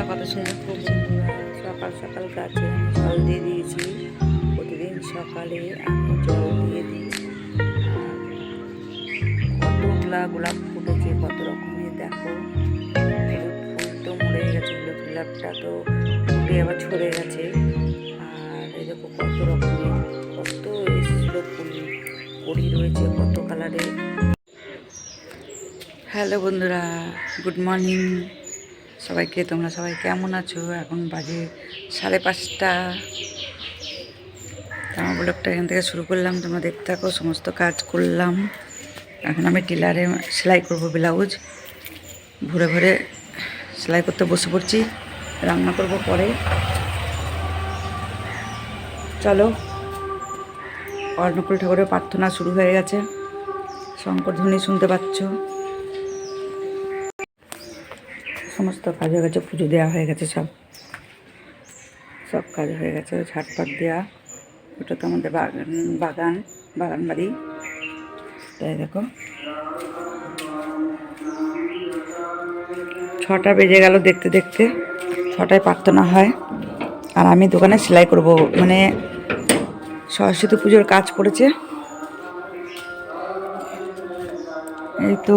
ফুলগুলো কত সুন্দর সকাল সকাল গাছে জল দিয়ে দিয়েছি। প্রতিদিন সকালে আমি জল দিয়ে দিই। কতগুলা গোলাপ ফুটেছে, কত রকমের দেখো। ফুল তো মরে গেছে গোলাপটা তো ফুটে আবার ছড়ে গেছে। আর এই দেখো কত রকমের, কত এসেছিল ফুল, কড়ি রয়েছে, কত কালারের হ্যালো বন্ধুরা, গুড মর্নিং। সবাইকে, তোমরা সবাই কেমন আছো? এখন বাজে সাড়ে পাঁচটা। আমার ব্লগটা এখান থেকে শুরু করলাম। তোমরা দেখতে থাকো, সমস্ত কাজ করলাম। এখন আমি টেলারে সেলাই করব ব্লাউজ। ভোরে ভোরে সেলাই করতে বসে পড়ছি। রান্না করব পরে। চলো। অর্ণকুল ঠাকুরের প্রার্থনা শুরু হয়ে গেছে। শঙ্কর ধ্বনি শুনতে পাচ্ছ। সমস্ত কাজ হয়ে গেছে পুজো দেওয়া হয়ে গেছে সব। সব কাজ হয়ে গেছে ঝাটপাট দেওয়া ওটা তো আমাদের বাগান বাগান বাগান বাড়ি। তাই দেখো। ছটা বেজে গেল দেখতে দেখতে, ছটায় প্রার্থনা হয়। আর আমি দোকানে সেলাই করব মানে সরস্বতী পুজোর কাজ পড়েছে। এই তো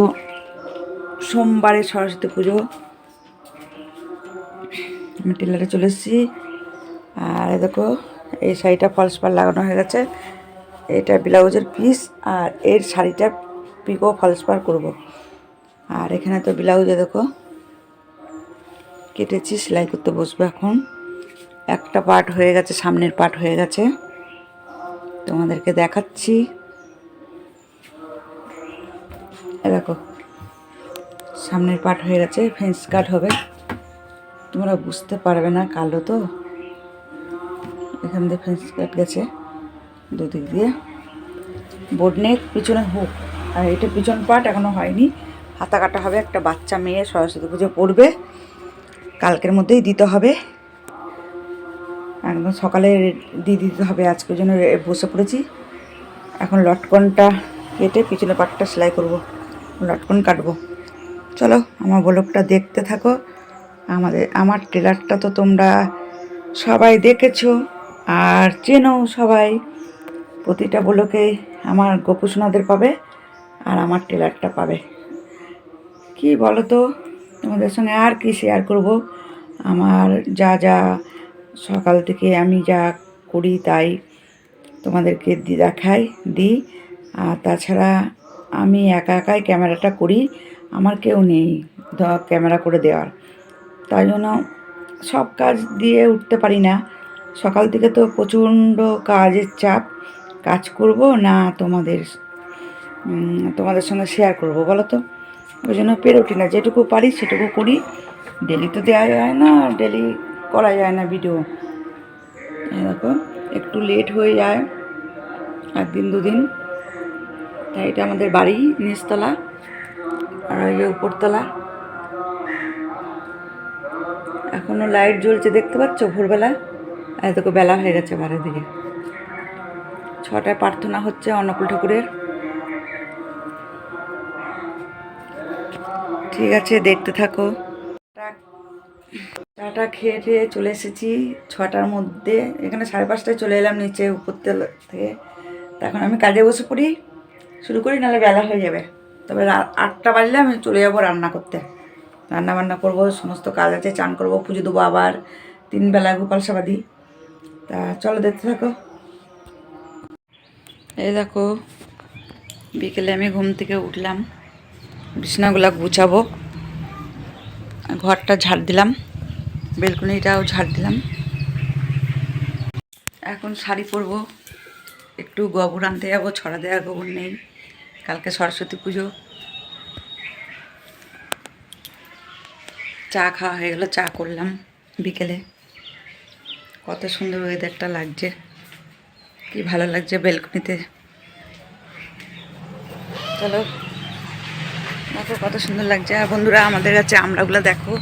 সোমবারে সরস্বতী পুজো। আমি টেলারে চলে এসেছি। আর দেখো, এই শাড়িটা ফলস পার লাগানো হয়ে গেছে। এটা ব্লাউজের পিস আর এর শাড়িটা পিকো ফলস পার করব। আর এখানে তো ব্লাউজে দেখো, কেটেছি, সেলাই করতে বসবো এখন। একটা পার্ট হয়ে গেছে, সামনের পার্ট হয়ে গেছে। তোমাদেরকে দেখাচ্ছি। দেখো, সামনের পার্ট হয়ে গেছে ফেন্স কাট হবে। তোমরা বুঝতে পারবে না, কালো তো। এখান দিয়ে ফেন্স কাট গেছে দুদিক দিয়ে। বোর্ড নেক পিছনে হুক আর এটা পিছন পার্ট এখনও হয়নি। হাতা কাটা হবে একটা বাচ্চা মেয়ে, সরস্বতী পুজো পড়বে। কালকের মধ্যেই দিতে হবে। একদম সকালে দিয়ে দিতে হবে আজকের জন্য বসে পড়েছি। এখন লটকনটা কেটে পিছনে পাটটা সেলাই করব। লটকন কাটবো। চলো, আমার ব্লগটা দেখতে থাকো। আমাদের, আমার ট্রেলারটা তো তোমরা সবাই দেখেছ আর চেনো সবাই। প্রতিটা ব্লকে আমার গোপুসোনাদের পাবে আর আমার ট্রেলারটা পাবে। কি বলো তো তোমাদের সঙ্গে আর কি শেয়ার করব? আমার যা যা সকাল থেকে আমি যা করি তাই তোমাদেরকে দি দেখাই দিই আর তাছাড়া আমি একা একাই ক্যামেরাটা করি, আমার কেউ নেই ক্যামেরা করে দেওয়ার। তাই জন্য সব কাজ দিয়ে উঠতে পারি না। সকাল থেকে তো প্রচণ্ড কাজের চাপ। কাজ করব না তোমাদের তোমাদের সঙ্গে শেয়ার করব বলো তো? ওই জন্য পেরে উঠি না। যেটুকু পারি সেটুকু করি। ডেলি তো দেওয়া যায় না ডেলি করা যায় না ভিডিও দেখো, একটু লেট হয়ে যায়, একদিন দুদিন। তাই এটা আমাদের বাড়ি, নিচতলা, আর ওই উপরতলা। এখনও লাইট জ্বলছে, দেখতে পাচ্ছ ভোরবেলা দেখো বেলা হয়ে গেছে বারের দিকে। ছটায় প্রার্থনা হচ্ছে অন্নকুল ঠাকুরের। ঠিক আছে, দেখতে থাকো। চাটা খেয়ে খেয়ে চলে এসেছি ছটার মধ্যে। এখানে সাড়ে পাঁচটায় চলে এলাম নিচে উপরতল থেকে। তা এখন আমি কাজে বসে পড়ি। শুরু করি, নাহলে বেলা হয়ে যাবে। তবে আটটা বাজলে আমি চলে যাব রান্না করতে। রান্না বান্না করব, সমস্ত কাজ আছে, চান করব, পুজো দেবো আবার, তিন বেলা গোপাল সেবা দিই তা চলো দেখতে থাকো। এই দেখো, বিকেলে আমি ঘুম থেকে উঠলাম, বিছনাগুলো গুছাবো, ঘরটা ঝাড় দিলাম, বেলকনিটাও ঝাড় দিলাম। এখন শাড়ি পরবো, একটু গোবর আনতে যাব, ছড়া দেওয়া গোবর নেই, কালকে সরস্বতী পুজো। চা খাওয়া হয়ে গেলো, চা করলাম বিকেলে। কত সুন্দর ওয়েদারটা লাগছে। কি ভালো লাগছে বেলকনিতে চলো। দেখো কত সুন্দর লাগছে। আর বন্ধুরা, আমাদের কাছে আমরাগুলো দেখো।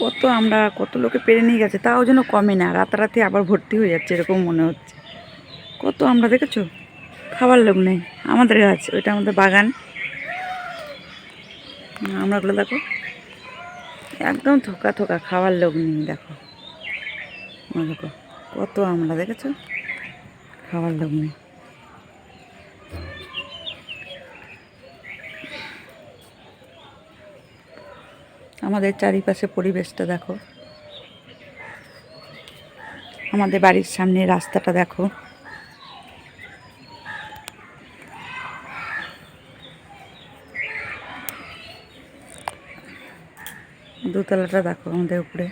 কত আমরা, কত লোকে পেরে নিয়ে গেছে, তাও যেন কমে না। রাতারাতি আবার ভর্তি হয়ে যাচ্ছে, এরকম মনে হচ্ছে। কত আমরা দেখেছ? খাবার লোক নেই। আমাদের গাছ ওইটা আমাদের বাগান। আমরাগুলো দেখো। একদম থোকা থোকা, খাওয়ার লোক নেই, দেখো। দেখো, কত আমরা দেখেছ? খাওয়ার লোক নেই। আমাদের চারিপাশে পরিবেশটা দেখো। আমাদের বাড়ির সামনে রাস্তাটা দেখো। দোতলাটা দেখো আমাদের উপরে।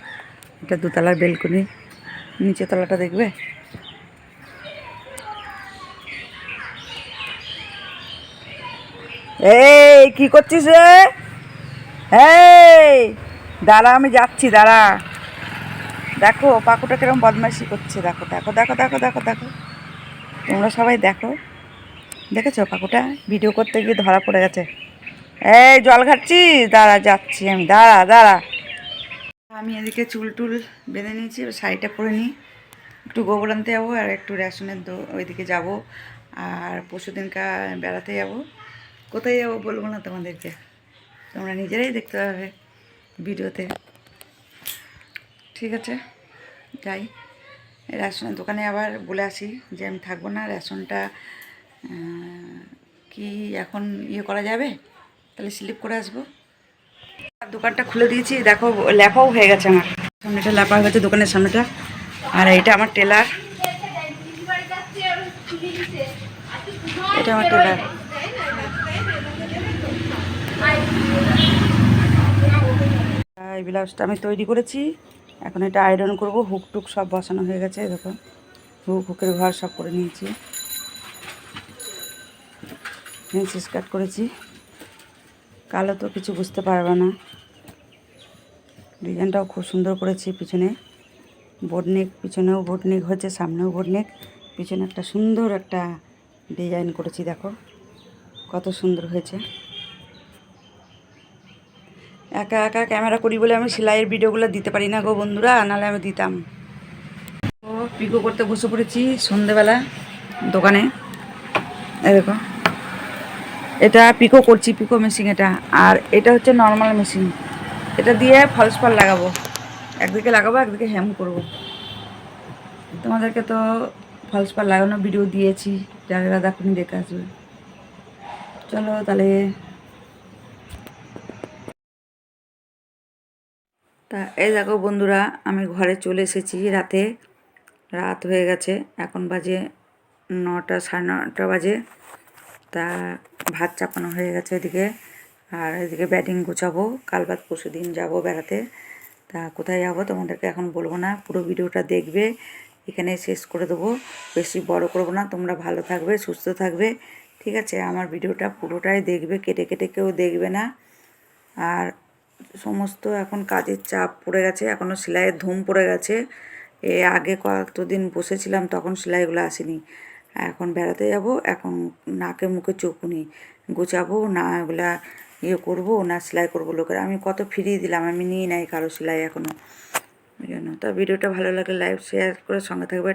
এটা দোতলার বেলকনি। নিচে তলাটা দেখবে? এই, কি করছিস রে? এই, দাঁড়া, আমি যাচ্ছি, দাঁড়া। দেখো, পাকুটা কীরকম বদমাইশি করছে। দেখো দেখো দেখো দেখো দেখো দেখো। তোমরা সবাই দেখো। দেখেছ পাকুটা? ভিডিও করতে গিয়ে ধরা পড়ে গেছে। এই, জল ঘাটছি দাঁড়া, যাচ্ছি আমি। দাঁড়া দাঁড়া। আমি এদিকে চুল টুল বেঁধে নিয়েছি শাড়িটা পরে নিই। একটু গোবর আনতে যাব আর একটু রেশনের ওইদিকে যাব। আর পরশু দিনকা বেড়াতে যাব। কোথায় যাব বলব না তোমাদেরকে? তোমরা নিজেরাই দেখতে পাবে ভিডিওতে। ঠিক আছে, যাই। রেশনের দোকানে আবার বলে আসি যে আমি থাকব না। রেশনটা কি এখন ইয়ে করা যাবে? তাহলে স্লিপ করে আসব। আর দোকানটা খুলে দিয়েছি, দেখো লেখাও হয়ে গেছে আমার। সামনেটা লেপা হয়ে গেছে দোকানের সামনেটা। আর এইটা আমার টেলার। এটা আমার টেলার। এই ব্লাউজটা আমি তৈরি করেছি। এখন এটা আয়রন করব, হুক টুক সব বসানো হয়ে গেছে, দেখো। হুক, হুকের ঘর সব করে নিয়েছি। কাট করেছি। কালো তো কিছু বুঝতে পারবে না। ডিজাইনটাও খুব সুন্দর করেছি পিছনে। বোটনেক পিছনেও বোটনেক হয়েছে, সামনেও বোটনেক পিছনে একটা সুন্দর একটা ডিজাইন করেছি, দেখো। কত সুন্দর হয়েছে। একা একা ক্যামেরা করি বলে আমি সেলাইয়ের ভিডিওগুলো দিতে পারি না গো বন্ধুরা, নাহলে আমি দিতাম। ও, পিকো করতে বসে পড়েছি সন্ধেবেলা দোকানে। দেখো। এটা পিকো করছি পিকো মেশিন এটা। আর এটা হচ্ছে নর্মাল মেশিন এটা দিয়ে ফলস পার লাগাবো। একদিকে লাগাবো, একদিকে হ্যাম করব। তোমাদেরকে তো ফলস পার লাগানো ভিডিও দিয়েছি। যারা দেখুন দেখে আসবে। চলো তাহলে। তা এই দেখো বন্ধুরা, আমি ঘরে চলে এসেছি রাতে। রাত হয়ে গেছে, এখন বাজে নটা, সাড়ে নটা বাজে। তা ভাত চাপানো হয়ে গেছে এদিকে আর এদিকে ব্যাটিং গোছাবো, কাল বাদ পরশু দিন যাব বেড়াতে। তা কোথায় যাব তোমাদেরকে এখন বলব না, পুরো ভিডিওটা দেখবে, এখানে শেষ করে দেবো। বেশি বড় করব না, তোমরা ভালো থাকবে, সুস্থ থাকবে, ঠিক আছে? আমার ভিডিওটা পুরোটাই দেখবে, কেটে কেটে কেউ দেখবে না। আর সমস্ত এখন কাজের চাপ পড়ে গেছে এখনও সেলাইয়ের ধুম পড়ে গেছে। এ আগে কতদিন বসেছিলাম, তখন সেলাইগুলো আসেনি। এখন বেড়াতে যাব, এখন নাকে মুখে চোখুনি গোছাবো, না এগুলা ইয়ে করব, না সেলাই করব লোকের। আমি কত ফিরিয়ে দিলাম, আমি নিয়ে নাই কারও সেলাই এখনও ওই জন্য। তা ভিডিওটা ভালো লাগে লাইভ শেয়ার করে সঙ্গে থাকবে।